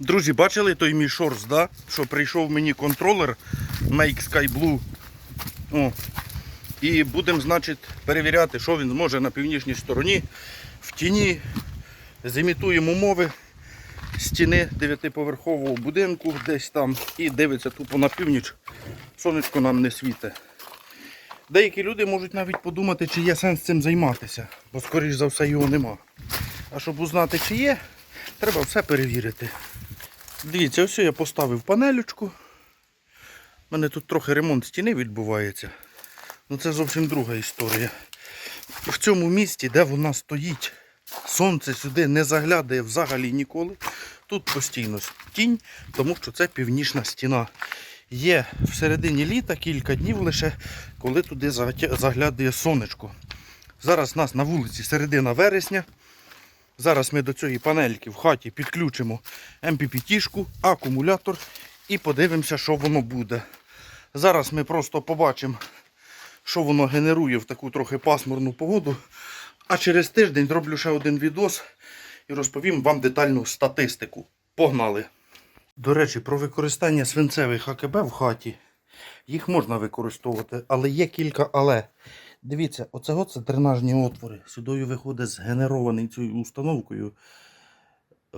Друзі, бачили той мій шорс, да? що прийшов мені контролер Make Sky Blue. О. І будемо, значить, перевіряти, що він зможе на північній стороні. В тіні зімітуємо умови стіни дев'ятиповерхового будинку десь там і дивиться тупо на північ. Сонечко нам не світить. Деякі люди можуть навіть подумати, чи є сенс цим займатися, бо скоріш за все його нема. А щоб узнати, чи є, треба все перевірити. Дивіться, ось я поставив панелючку. У мене тут трохи ремонт стіни відбувається. Ну це зовсім друга історія. В цьому місці, де вона стоїть, сонце сюди не заглядає взагалі ніколи. Тут постійно тінь, тому що це північна стіна. Є в середині літа кілька днів лише, коли туди заглядає сонечко. Зараз у нас на вулиці середина вересня. Зараз ми до цієї панельки в хаті підключимо MPPT-шку, акумулятор і подивимося, що воно буде. Зараз ми просто побачимо, що воно генерує в таку трохи пасмурну погоду. А через тиждень зроблю ще один відос і розповім вам детальну статистику. Погнали! До речі, про використання свинцевих АКБ в хаті. Їх можна використовувати, але є кілька але. Дивіться, оцього це дренажні отвори. Сюди виходить згенерований цією установкою е,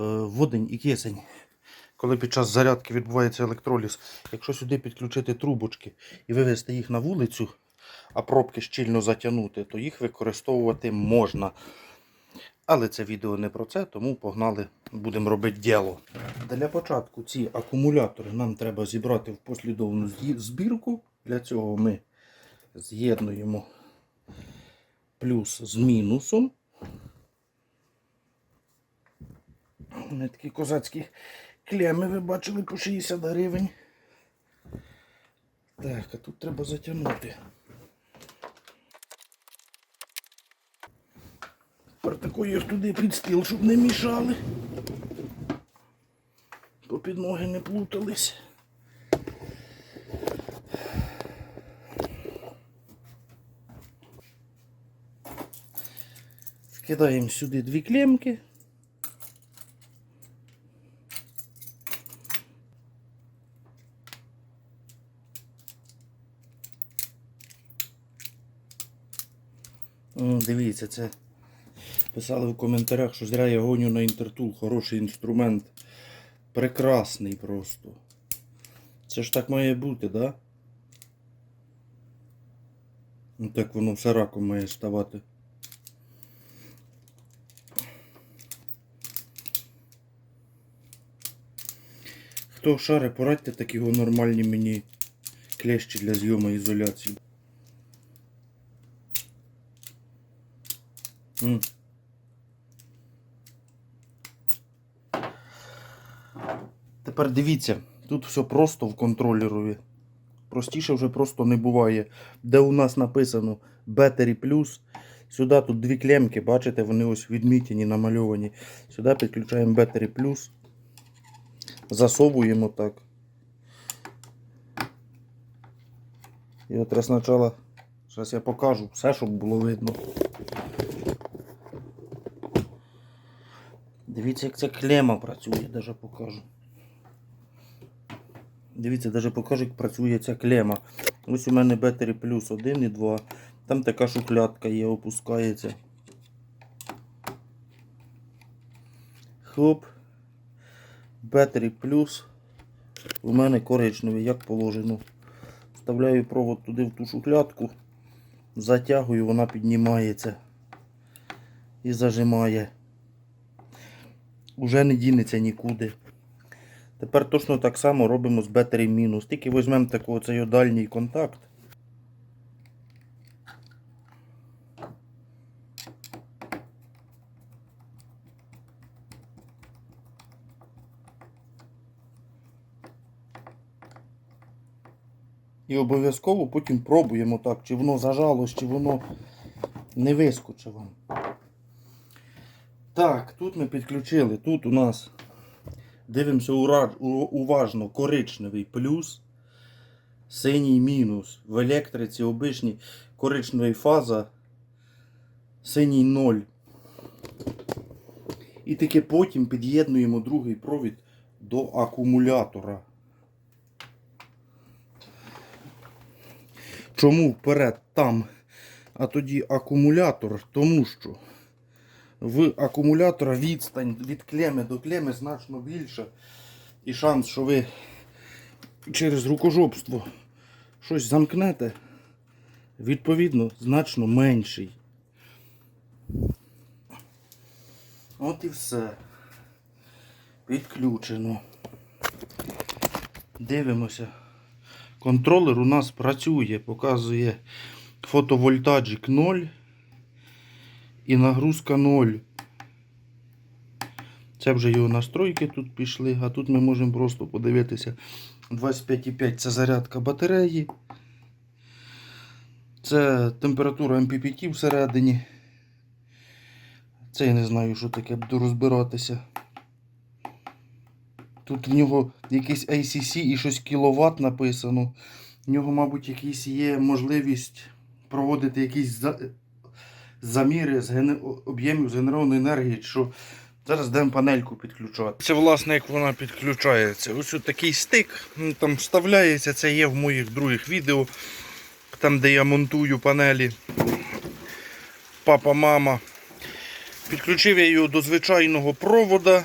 водень і кисень. Коли під час зарядки відбувається електроліз. Якщо сюди підключити трубочки і вивести їх на вулицю, а пробки щільно затягнути, то їх використовувати можна. Але це відео не про це, тому погнали, будемо робити діло. Для початку ці акумулятори нам треба зібрати в послідовну збірку. Для цього ми з'єднуємо плюс з мінусом. Вони такі козацькі клеми ви бачили по 60 гривень. Так, а тут треба затягнути. Тепер їх туди під стіл, щоб не мішали. Бо під ноги не плутались. Вкидаємо сюди дві клемки. Дивіться, це писали в коментарях, що зря я гоню на інтертул. Хороший інструмент. Прекрасний просто. Це ж так має бути, да? Ну так воно все раком має ставати. Хто шари, порадьте такі нормальні мені клещі для зйому ізоляції. М. Тепер дивіться, тут все просто в контролерові. Простіше вже просто не буває. Де у нас написано Battery Plus. Сюди тут дві клемки, бачите, вони ось відмітені, намальовані. Сюди підключаємо Battery Plus. Засовуємо так. І от раз спочатку, зараз я покажу все, щоб було видно. Дивіться, як ця клема працює, даже покажу. Дивіться, даже покажу, як працює ця клема. Ось у мене Battery Plus 1 і 2. Там така шухлядка є, опускається. Хоп. Battery Plus. У мене коричневий, як положено. Вставляю провод туди в ту шухлядку, затягую, вона піднімається і зажимає. Уже не дінеться нікуди. Тепер точно так само робимо з Battery мінус. Тільки візьмемо такий цей дальній контакт. І обов'язково потім пробуємо так, чи воно зажалось, чи воно не вискочить вам. Так, тут ми підключили. Тут у нас дивимося уважно коричневий плюс, синій мінус. В електриці обичній коричневий фаза, синій ноль. І таки потім під'єднуємо другий провід до акумулятора. Чому вперед там, а тоді акумулятор? Тому що в акумулятора відстань від клеми до клеми значно більша. І шанс, що ви через рукожопство щось замкнете, відповідно, значно менший. От і все. Підключено. Дивимося. Контролер у нас працює, показує фотовольтаджик 0 і нагрузка 0. Це вже його настройки тут пішли, а тут ми можемо просто подивитися 25,5 це зарядка батареї. Це температура MPPT всередині. Це я не знаю, що таке, буду розбиратися. Тут в нього якийсь ACC і щось кіловат написано. В нього, мабуть, якийсь є можливість проводити якісь за... заміри з ген... об'ємів згенерованої енергії. Що... Зараз будемо панельку підключати. Це, власне, як вона підключається. Ось такий стик, там вставляється, це є в моїх других відео, там, де я монтую панелі. Папа, мама. Підключив я його до звичайного провода.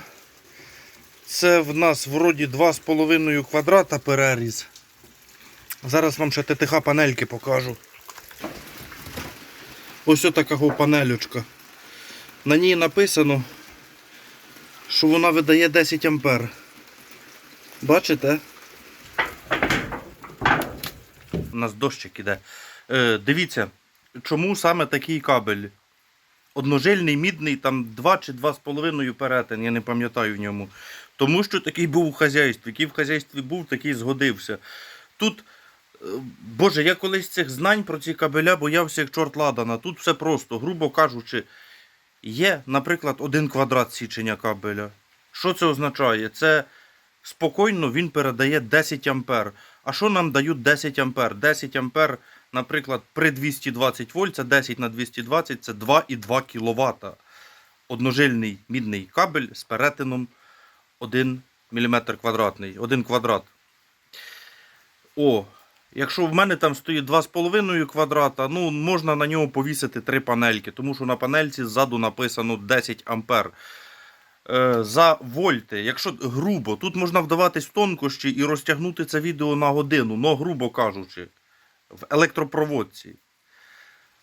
Це в нас вроді 2,5 квадрата переріз. Зараз вам ще ТТХ панельки покажу. Ось така панельочка. На ній написано, що вона видає 10 ампер. Бачите? У нас дощик іде. Е, дивіться, чому саме такий кабель? Одножильний, мідний, там 2 чи 2,5 перетин, я не пам'ятаю в ньому. Тому що такий був у хазяйстві. Який в хазяйстві був, такий згодився. Тут, е, Боже, я колись цих знань про ці кабеля боявся як чорт ладана. Тут все просто, грубо кажучи, є, наприклад, один квадрат січення кабеля. Що це означає? Це спокійно він передає 10 ампер. А що нам дають 10 ампер? 10 ампер, наприклад, при 220 вольт, це 10 на 220, це 2,2 кВт. Одножильний мідний кабель з перетином 1 мм квадратний, 1 квадрат. О, якщо в мене там стоїть 2,5 квадрата, ну можна на нього повісити три панельки, тому що на панельці ззаду написано 10 ампер. Е, за вольти, якщо грубо, тут можна вдаватись тонкощі і розтягнути це відео на годину, но грубо кажучи, в електропроводці.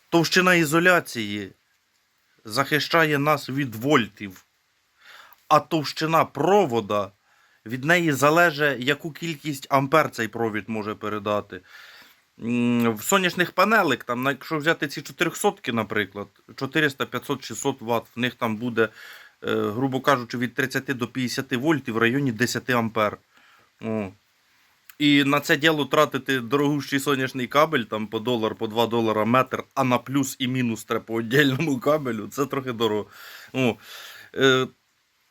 Товщина ізоляції захищає нас від вольтів, а товщина провода від неї залежить, яку кількість ампер цей провід може передати. В сонячних панелек, там, якщо взяти ці 400, наприклад, 400, 500, 600 Вт, в них там буде, е, грубо кажучи, від 30 до 50 вольтів в районі 10 ампер. О. І на це діло тратити дорогущий сонячний кабель там по долар, по 2 долара метр, а на плюс і мінус треба по отдельному кабелю, це трохи дорого. О.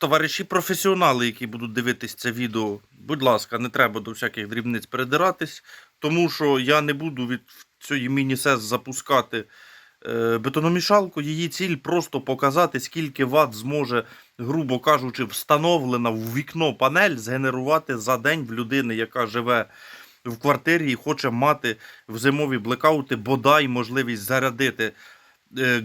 Товариші професіонали, які будуть дивитись це відео, будь ласка, не треба до всяких дрібниць передиратись, тому що я не буду від цієї міні-сес запускати е, бетономішалку. Її ціль просто показати, скільки ватт зможе, грубо кажучи, встановлена в вікно панель згенерувати за день в людини, яка живе в квартирі і хоче мати в зимові блекаути бодай можливість зарядити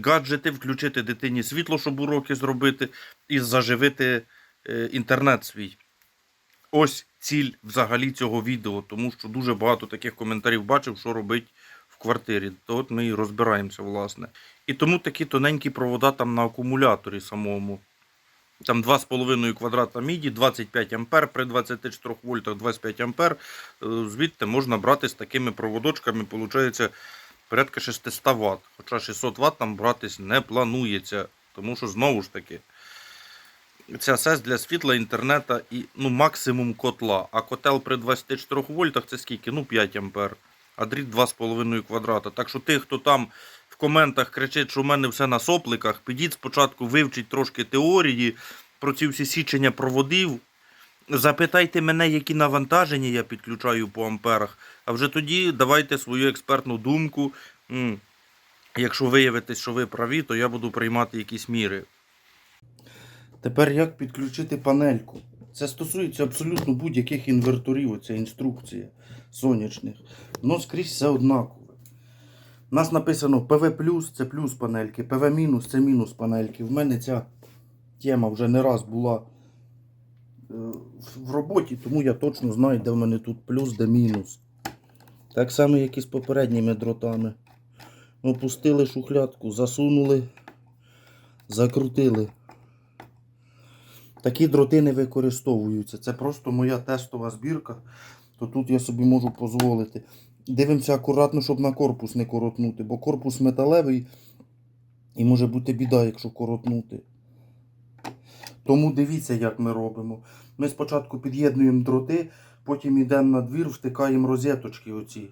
гаджети, включити дитині світло, щоб уроки зробити, і заживити е, інтернет свій. Ось ціль взагалі цього відео, тому що дуже багато таких коментарів бачив, що робить в квартирі. То от ми і розбираємося, власне. І тому такі тоненькі провода там на акумуляторі самому. Там 2,5 квадрата міді, 25 ампер при 24 вольтах 25 ампер. Е, Звідти можна брати з такими проводочками, виходить, порядка 600 Вт. Хоча 600 Вт там братись не планується, тому що знову ж таки. Ця сес для світла, інтернета і ну, максимум котла. А котел при 24 вольтах це скільки? Ну 5 ампер. А дріт 2,5 квадрата. Так що тих, хто там в коментах кричить, що в мене все на сопликах, підіть спочатку вивчіть трошки теорії про ці всі січення проводів. Запитайте мене, які навантаження я підключаю по амперах. А вже тоді давайте свою експертну думку. Якщо виявитесь, що ви праві, то я буду приймати якісь міри. Тепер як підключити панельку? Це стосується абсолютно будь-яких інверторів, оця інструкція сонячних. Ну, скрізь все однакове. У нас написано ПВ плюс це плюс панельки, ПВ мінус це мінус панельки. В мене ця тема вже не раз була в- в роботі, тому я точно знаю, де в мене тут плюс, де мінус. Так само, як і з попередніми дротами. Опустили шухлядку, засунули, закрутили. Такі дроти не використовуються. Це просто моя тестова збірка. То тут я собі можу дозволити. Дивимося акуратно, щоб на корпус не коротнути, бо корпус металевий і може бути біда, якщо коротнути. Тому дивіться, як ми робимо. Ми спочатку під'єднуємо дроти, потім йдемо на двір, втикаємо розеточки оці.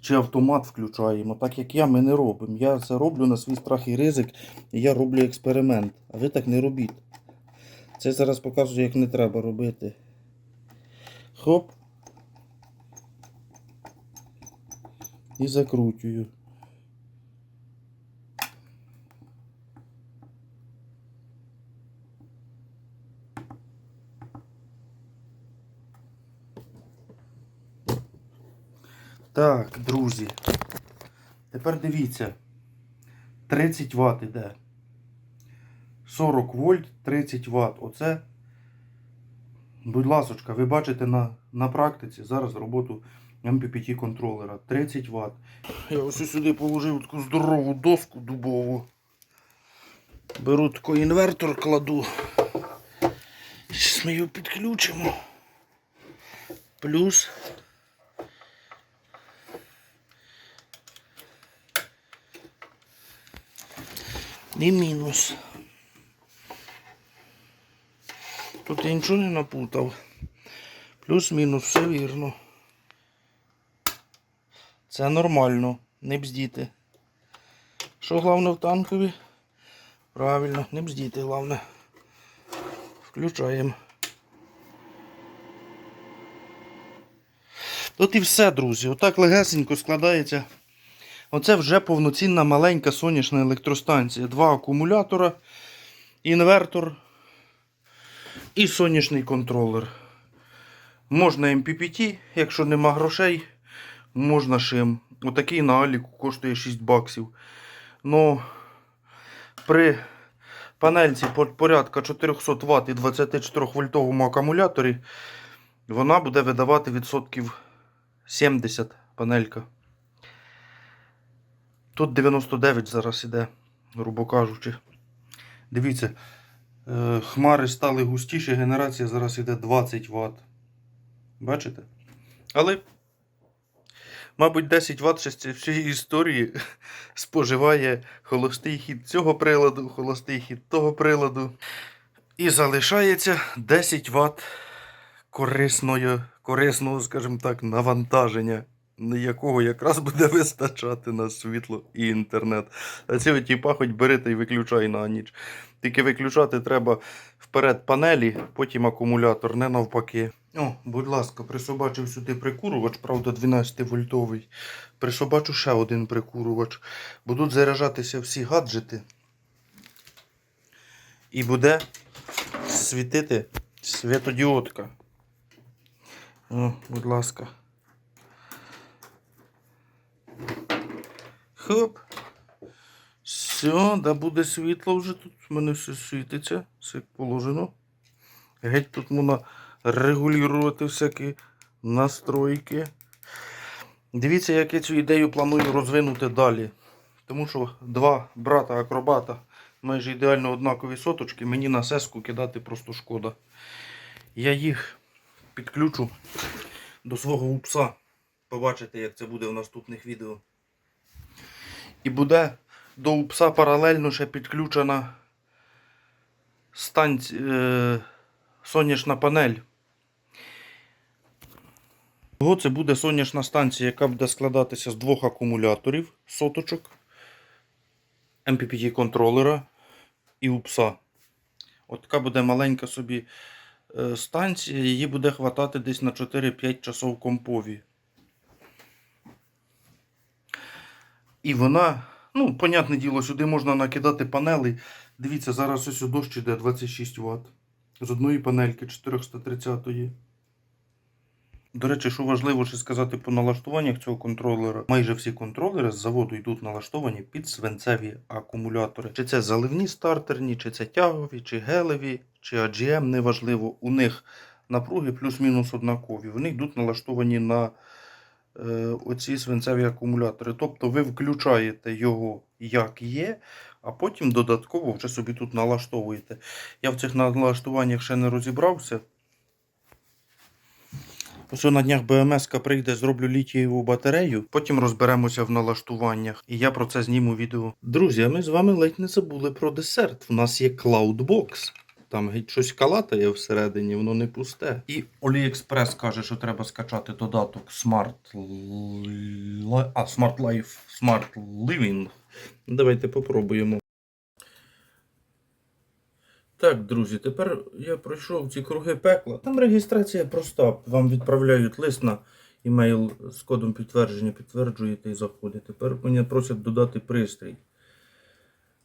Чи автомат включаємо. Так як я, ми не робимо. Я це роблю на свій страх і ризик, і я роблю експеримент. А ви так не робіть. Це зараз показую, як не треба робити. Хоп. І закручую. Так, друзі. Тепер дивіться. 30 Вт іде. 40 вольт, 30 Вт. Оце, будь ласочка, ви бачите на, на практиці зараз роботу MPPT контролера. 30 Вт. Я ось сюди положив таку здорову доску дубову. Беру такий інвертор, кладу. Зараз ми його підключимо. Плюс. І мінус. Тут я нічого не напутав. Плюс-мінус, все вірно. Це нормально, не бздіти. Що головне в танкові? Правильно, не бздіти головне. Включаємо. От і все, друзі. Отак легесенько складається. Оце вже повноцінна маленька сонячна електростанція. Два акумулятора, інвертор і сонячний контролер. Можна MPPT, якщо нема грошей, можна шим. Отакий на Аліку коштує 6 баксів. Ну, при панельці по- порядка 400 Вт і 24 вольтовому акумуляторі вона буде видавати відсотків 70 панелька. Тут 99 зараз іде, грубо кажучи. Дивіться, е, хмари стали густіші, генерація зараз іде 20 Вт. Бачите? Але, мабуть, 10 Вт ще цієї всієї історії споживає холостий хід цього приладу, холостий хід того приладу. І залишається 10 Вт корисної, корисного, скажімо так, навантаження, на якого якраз буде вистачати на світло і інтернет. А ці тіпа хоч бери та й виключай на ніч. Тільки виключати треба вперед панелі, потім акумулятор, не навпаки. О, будь ласка, присобачив сюди прикурювач, правда, 12 вольтовий. Присобачу ще один прикурювач. Будуть заряджатися всі гаджети. І буде світити світодіодка. О, будь ласка. Хоп. Все, да буде світло вже тут. У мене все світиться, все як положено. Геть тут можна регулювати всякі настройки. Дивіться, як я цю ідею планую розвинути далі. Тому що два брата-акробата майже ідеально однакові соточки, мені на сеску кидати просто шкода. Я їх підключу до свого упса. Побачите, як це буде в наступних відео. І буде до упса паралельно ще підключена станці... е... сонячна панель. Це буде сонячна станція, яка буде складатися з двох акумуляторів соточок, MPPT контролера і упса. От така буде маленька собі е, станція, її буде хватати десь на 4-5 часов компові. І вона, ну, понятне діло, сюди можна накидати панели Дивіться, зараз ось у дощ іде 26 Вт. З одної панельки 430-ї. До речі, що важливо ще сказати по налаштуваннях цього контролера. Майже всі контролери з заводу йдуть налаштовані під свинцеві акумулятори. Чи це заливні стартерні, чи це тягові, чи гелеві, чи AGM, неважливо. У них напруги плюс-мінус однакові. Вони йдуть налаштовані на оці свинцеві акумулятори. Тобто ви включаєте його як є, а потім додатково вже собі тут налаштовуєте. Я в цих налаштуваннях ще не розібрався. Ось на днях БМС прийде, зроблю літієву батарею, потім розберемося в налаштуваннях, і я про це зніму відео. Друзі, а ми з вами ледь не забули про десерт. У нас є Cloudbox. Там геть щось калатає всередині, воно не пусте. І AliExpress каже, що треба скачати додаток Smart, а, Smart Life, Smart Living. Давайте попробуємо. Так, друзі, тепер я пройшов ці круги пекла. Там реєстрація проста. Вам відправляють лист на імейл з кодом підтвердження, підтверджуєте і заходите. Тепер мене просять додати пристрій.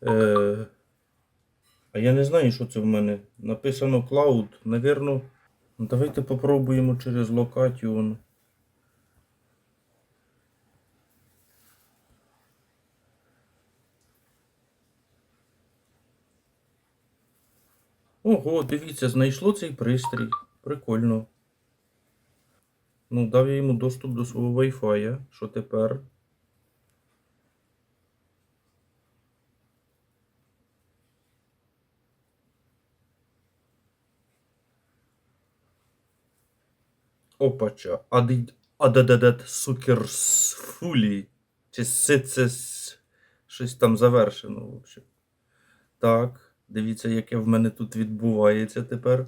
Е, а я не знаю, що це в мене. Написано Cloud. Навірно, ну, давайте попробуємо через Location. Ого, дивіться, знайшло цей пристрій. Прикольно. Ну, дав я йому доступ до свого Wi-Fi. Що тепер? Опача. Адид... Адададат сукерс фулі. Чи сицес. Щось там завершено, в общем. Так, дивіться, яке в мене тут відбувається тепер.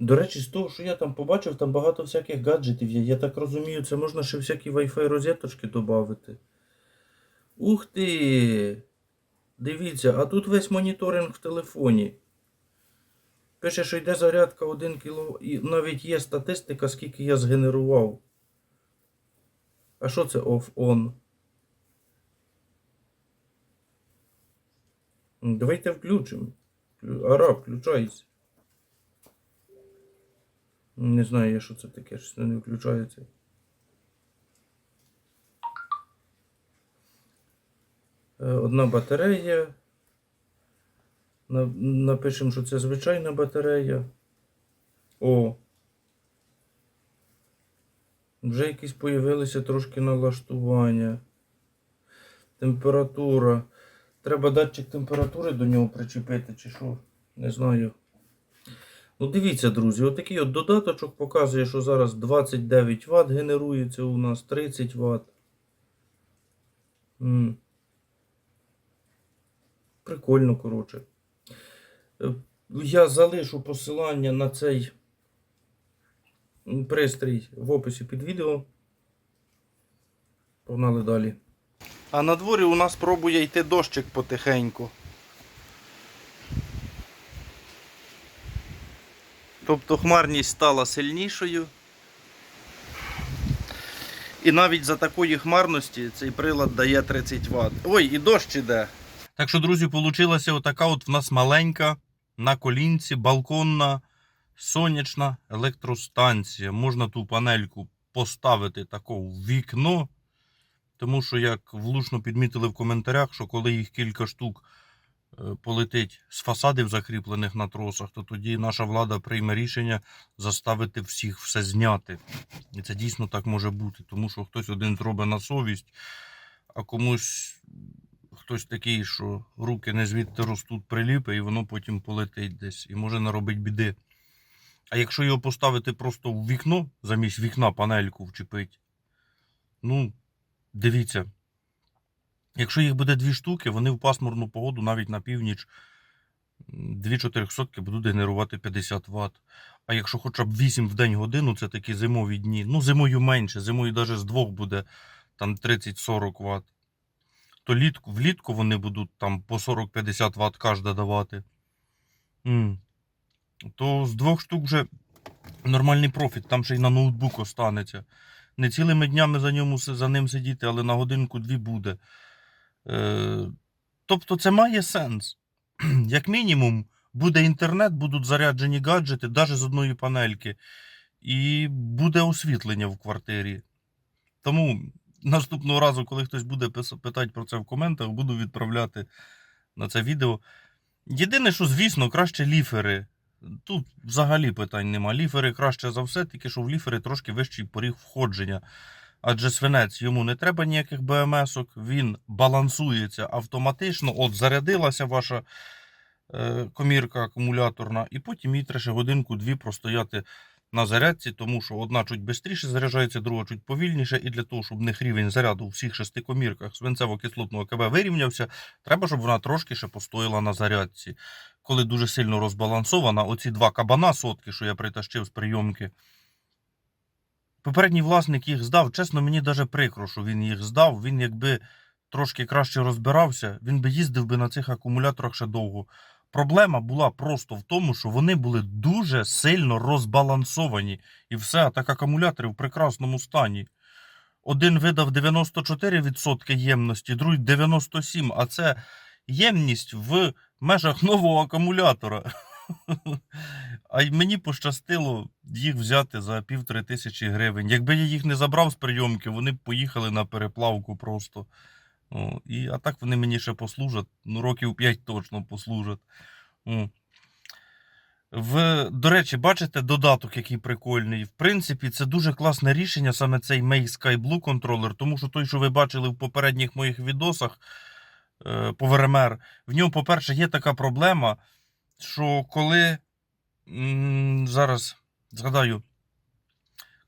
До речі, з того, що я там побачив, там багато всяких гаджетів є. Я так розумію, це можна ще всякі Wi-Fi розеточки додати. Ух ти! Дивіться, а тут весь моніторинг в телефоні. Пише, що йде зарядка 1 кВт. І навіть є статистика, скільки я згенерував. А що це off-on? Давайте включимо. Клю- Ара, включайся. Не знаю я, що це таке, щось не включається. Е, Одна батарея. На- Напишемо, що це звичайна батарея. О. Вже якісь появилися трошки налаштування. Температура. Треба датчик температури до нього причепити, чи що? Не знаю. Ну, дивіться, друзі, отакий от додаточок показує, що зараз 29 Вт генерується у нас 30 Вт. Прикольно, коротше. Е, Я залишу посилання на цей пристрій в описі під відео. Погнали далі. А на дворі у нас пробує йти дощик потихеньку. Тобто хмарність стала сильнішою. І навіть за такої хмарності цей прилад дає 30 Вт. Ой, і дощ іде. Так що, друзі, вийшла отака от в нас маленька на колінці, балконна, сонячна електростанція. Можна ту панельку поставити таку в вікно. Тому що, як влучно підмітили в коментарях, що коли їх кілька штук е, полетить з фасадів, закріплених на тросах, то тоді наша влада прийме рішення заставити всіх все зняти. І це дійсно так може бути, тому що хтось один зробить на совість, а комусь хтось такий, що руки не звідти ростуть приліпи, і воно потім полетить десь і може наробити біди. А якщо його поставити просто в вікно, замість вікна панельку вчепить, ну, дивіться. Якщо їх буде дві штуки, вони в пасмурну погоду навіть на північ дві 400 будуть генерувати 50 Вт. А якщо хоча б 8 в день годину, це такі зимові дні. Ну, зимою менше, зимою навіть з двох буде там 30-40 Вт. То літку, влітку вони будуть там по 40-50 Вт кожна давати. То з двох штук вже нормальний профіт, там ще й на ноутбук останеться. Не цілими днями за, ньому, за ним сидіти, але на годинку-дві буде. Е, тобто це має сенс. як мінімум, буде інтернет, будуть заряджені гаджети, навіть з одної панельки, і буде освітлення в квартирі. Тому наступного разу, коли хтось буде питати про це в коментах, буду відправляти на це відео. Єдине, що, звісно, краще ліфери. Тут взагалі питань нема. Ліфери краще за все, тільки що в ліфери трошки вищий поріг входження. Адже свинець йому не треба ніяких БМС-ок, він балансується автоматично. От зарядилася ваша е, комірка акумуляторна, і потім їй треба ще годинку-дві простояти на зарядці, тому що одна чуть швидше заряджається, друга чуть повільніше. І для того, щоб них рівень заряду у всіх шести комірках свинцево-кислотного КБ вирівнявся, треба, щоб вона трошки ще постояла на зарядці. Коли дуже сильно розбалансована, оці два кабана сотки, що я притащив з прийомки. Попередній власник їх здав. Чесно, мені даже прикро, що він їх здав. Він якби трошки краще розбирався, він би їздив би на цих акумуляторах ще довго. Проблема була просто в тому, що вони були дуже сильно розбалансовані. І все, так акумулятори в прекрасному стані. Один видав 94% ємності, другий 97%, а це ємність в межах нового акумулятора. А мені пощастило їх взяти за півтори тисячі гривень. Якби я їх не забрав з прийомки, вони б поїхали на переплавку просто. О, і, а так вони мені ще послужать. Ну, років 5 точно послужать. О. В, до речі, бачите додаток, який прикольний. В принципі, це дуже класне рішення, саме цей May Sky Blue контролер, тому що той, що ви бачили в попередніх моїх відосах е, по ВРМР, в ньому, по-перше, є така проблема, що коли зараз згадаю,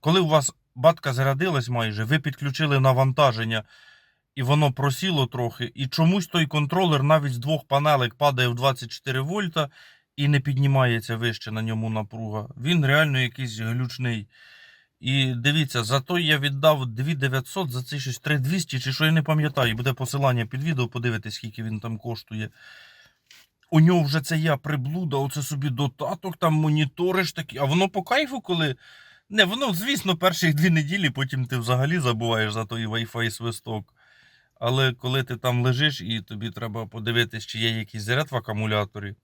коли у вас батка зарядилась майже, ви підключили навантаження, і воно просіло трохи, і чомусь той контролер навіть з двох панелек падає в 24 вольта і не піднімається вище на ньому напруга. Він реально якийсь глючний. І дивіться, за той я віддав 2900, за цей щось 3200, чи що я не пам'ятаю. Буде посилання під відео, подивитись, скільки він там коштує. У нього вже це я приблуда, оце собі додаток, там моніториш такі, а воно по кайфу, коли. Не, воно, звісно, перші дві неділі, потім ти взагалі забуваєш за той Wi-Fi свисток. Але коли ти там лежиш і тобі треба подивитись, чи є якийсь заряд в акумуляторі,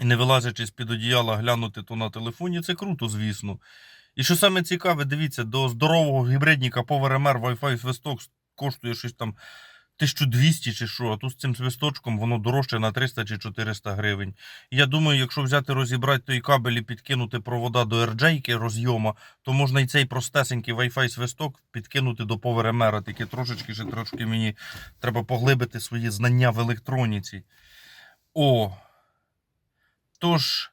і не вилазячи з-під одіяла, глянути то на телефоні, це круто, звісно. І що саме цікаве, дивіться, до здорового гібридника PowerMR Wi-Fi свисток коштує щось там 1200 чи що, а тут з цим свисточком воно дорожче на 300 чи 400 гривень. Я думаю, якщо взяти розібрати той кабель і підкинути провода до RJ розйома, то можна і цей простесенький Wi-Fi свисток підкинути до PowerMR, тільки трошечки ще трошки мені треба поглибити свої знання в електроніці. О. Тож,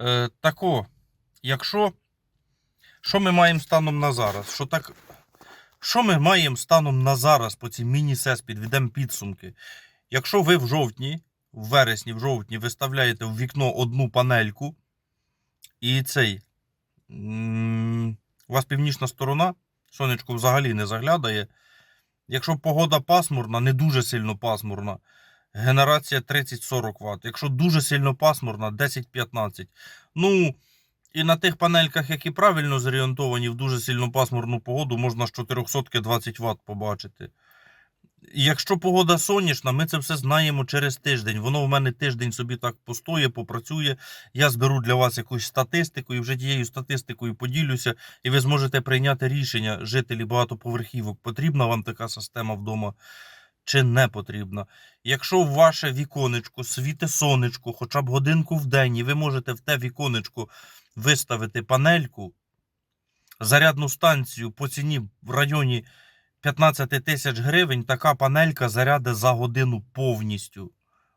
е, тако, якщо. Що ми маємо станом на зараз? Що так. Що ми маємо станом на зараз по цій міні-сес підведемо підсумки? Якщо ви в жовтні, в вересні, в жовтні виставляєте в вікно одну панельку, і цей. У вас північна сторона, сонечко взагалі не заглядає. Якщо погода пасмурна, не дуже сильно пасмурна, генерація 30-40 Вт. Якщо дуже сильно пасмурна, 10-15. Ну, і на тих панельках, які правильно зорієнтовані в дуже сильно пасмурну погоду, можна з 400 20 Вт побачити. Якщо погода сонячна, ми це все знаємо через тиждень. Воно в мене тиждень собі так постоє, попрацює. Я зберу для вас якусь статистику і вже тією статистикою поділюся, і ви зможете прийняти рішення, жителі багатоповерхівок, потрібна вам така система вдома чи не потрібна. Якщо в ваше віконечко світе сонечко, хоча б годинку в день, і ви можете в те віконечко виставити панельку, зарядну станцію по ціні в районі 15 тисяч гривень, така панелька заряде за годину повністю.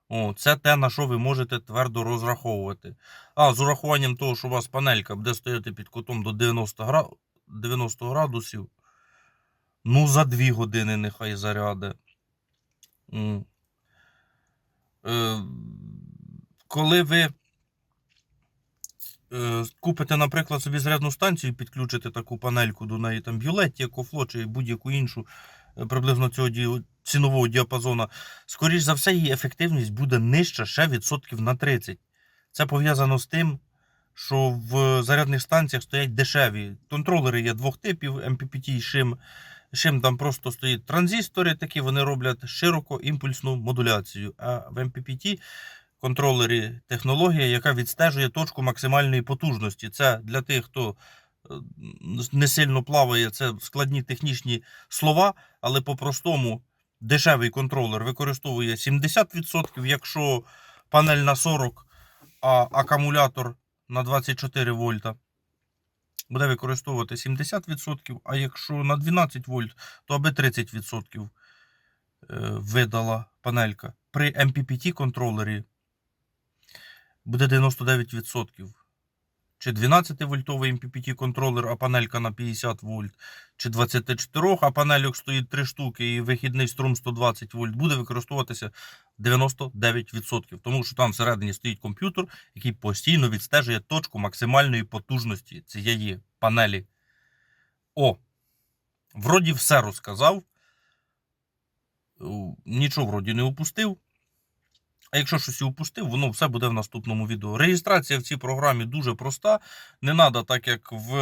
О, це те, на що ви можете твердо розраховувати. А, з урахуванням того, що у вас панелька буде стояти під кутом до 90, гра... 90 градусів. Ну, за 2 години нехай заряде. Е, коли ви купите, наприклад, собі зарядну станцію, підключите таку панельку до неї, там Violetti, Екофло чи будь-яку іншу е, приблизно цього цінового діапазону, скоріш за все, її ефективність буде нижча ще відсотків на 30. Це пов'язано з тим, що в зарядних станціях стоять дешеві. Контролери є двох типів: MPPT і. З чим там просто стоїть транзистори, такі вони роблять широкоімпульсну модуляцію. А в MPPT контролері технологія, яка відстежує точку максимальної потужності. Це для тих, хто е, не сильно плаває, це складні технічні слова, але по-простому дешевий контролер використовує 70%, якщо панель на 40, а акумулятор на 24 вольта. Буде використовувати 70%, а якщо на 12 вольт, то аби 30% е, видала панелька. При MPPT контролері буде 99%. Чи 12 вольтовий MPPT контролер, а панелька на 50 вольт, чи 24, а панельок стоїть 3 штуки і вихідний струм 120 вольт, буде використовуватися 99%. Тому що там всередині стоїть комп'ютер, який постійно відстежує точку максимальної потужності цієї панелі. О, вроді все розказав. Нічого вроді не упустив. А якщо щось упустив, воно все буде в наступному відео. Реєстрація в цій програмі дуже проста. Не треба, так як в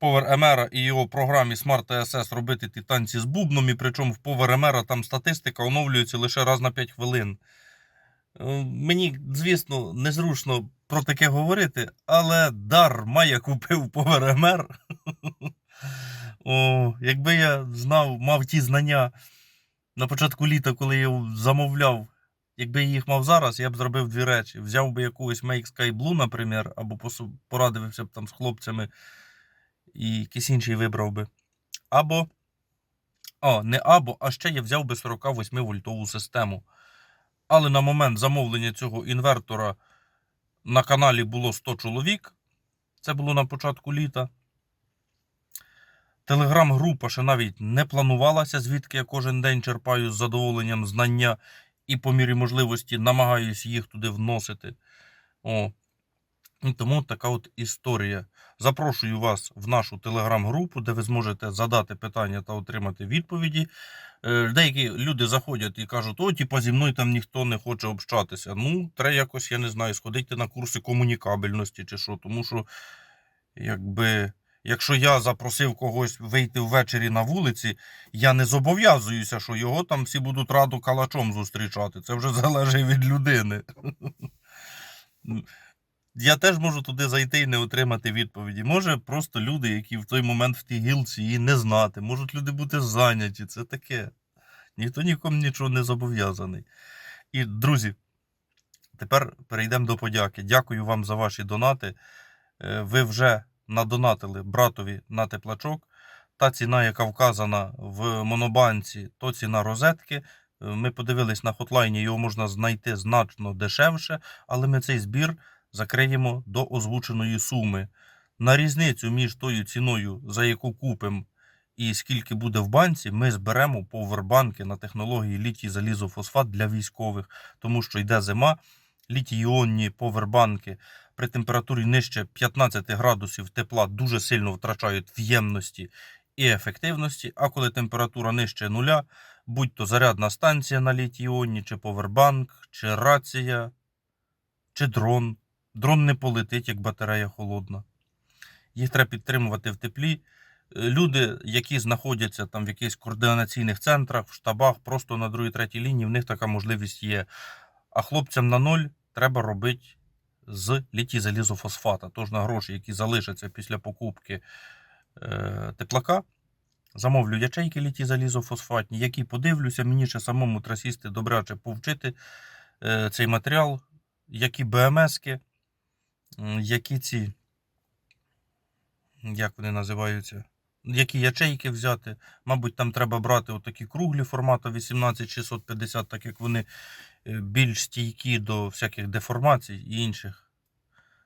PowerMR і його програмі Smart TSS робити ті танці з бубном, і причому в PowerMR там статистика оновлюється лише раз на 5 хвилин. Е, Мені, звісно, незручно про таке говорити, але дарма я купив PowerMR. О, якби я знав, мав ті знання на початку літа, коли я замовляв, якби я їх мав зараз, я б зробив дві речі. Взяв би якогось Make Sky Blue, наприклад, або порадився б там з хлопцями і якийсь інший вибрав би. Або. О, не або, а ще я взяв би 48 вольтову систему. Але на момент замовлення цього інвертора на каналі було 100 чоловік. Це було на початку літа. Телеграм-група ще навіть не планувалася, звідки я кожен день черпаю з задоволенням знання і по мірі можливості намагаюсь їх туди вносити. О. І тому така от історія. Запрошую вас в нашу телеграм-групу, де ви зможете задати питання та отримати відповіді. Е, Деякі люди заходять і кажуть, о, типа зі мною там ніхто не хоче общатися. Ну, треба якось, я не знаю, сходити на курси комунікабельності чи що. Тому що, якби, якщо я запросив когось вийти ввечері на вулиці, я не зобов'язуюся, що його там всі будуть радо калачом зустрічати. Це вже залежить від людини. Я теж можу туди зайти і не отримати відповіді. Може, просто люди, які в той момент в тій гілці її не знати, можуть люди бути зайняті. Це таке. Ніхто нікому нічого не зобов'язаний. І, друзі, тепер перейдемо до подяки. Дякую вам за ваші донати. Е, Ви вже надонатили братові на теплачок. Та ціна, яка вказана в монобанці, то ціна розетки. Е, Ми подивились на хотлайні, його можна знайти значно дешевше, але ми цей збір закриємо до озвученої суми. На різницю між тою ціною, за яку купимо, і скільки буде в банці, ми зберемо повербанки на технології літій залізофосфат для військових, тому що йде зима, літій-іонні повербанки при температурі нижче 15 градусів тепла дуже сильно втрачають в ємності і ефективності. А коли температура нижче нуля, будь то зарядна станція на літій-іонні, чи повербанк, чи рація, чи дрон. Дрон не полетить, як батарея холодна. Їх треба підтримувати в теплі. Е, Люди, які знаходяться там в якихось координаційних центрах, в штабах, просто на другій третій лінії, в них така можливість є. А хлопцям на ноль треба робити з літій залізофосфата. Тож на гроші, які залишаться після покупки е, теплака, замовлю ячейки літій залізофосфатні, які подивлюся, мені ще самому трасісти добряче повчити е, цей матеріал, які БМСки, які ці, як вони називаються, які ячейки взяти. Мабуть, там треба брати отакі круглі формату 18650, так як вони більш стійкі до всяких деформацій і інших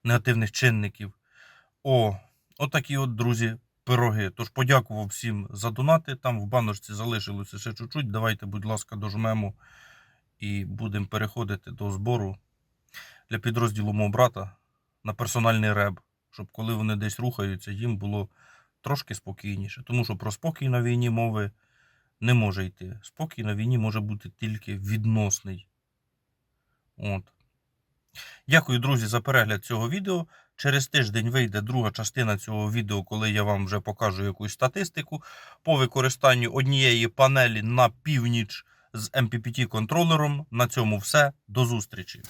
негативних чинників. О, отакі от, друзі, пироги. Тож подякував всім за донати. Там в баночці залишилося ще чуть-чуть. Давайте, будь ласка, дожмемо і будемо переходити до збору для підрозділу мого брата на персональний реб, щоб коли вони десь рухаються, їм було трошки спокійніше. Тому що про спокій на війні мови не може йти. Спокій на війні може бути тільки відносний. От. Дякую, друзі, за перегляд цього відео. Через тиждень вийде друга частина цього відео, коли я вам вже покажу якусь статистику по використанню однієї панелі на північ з MPPT контролером. На цьому все. До зустрічі.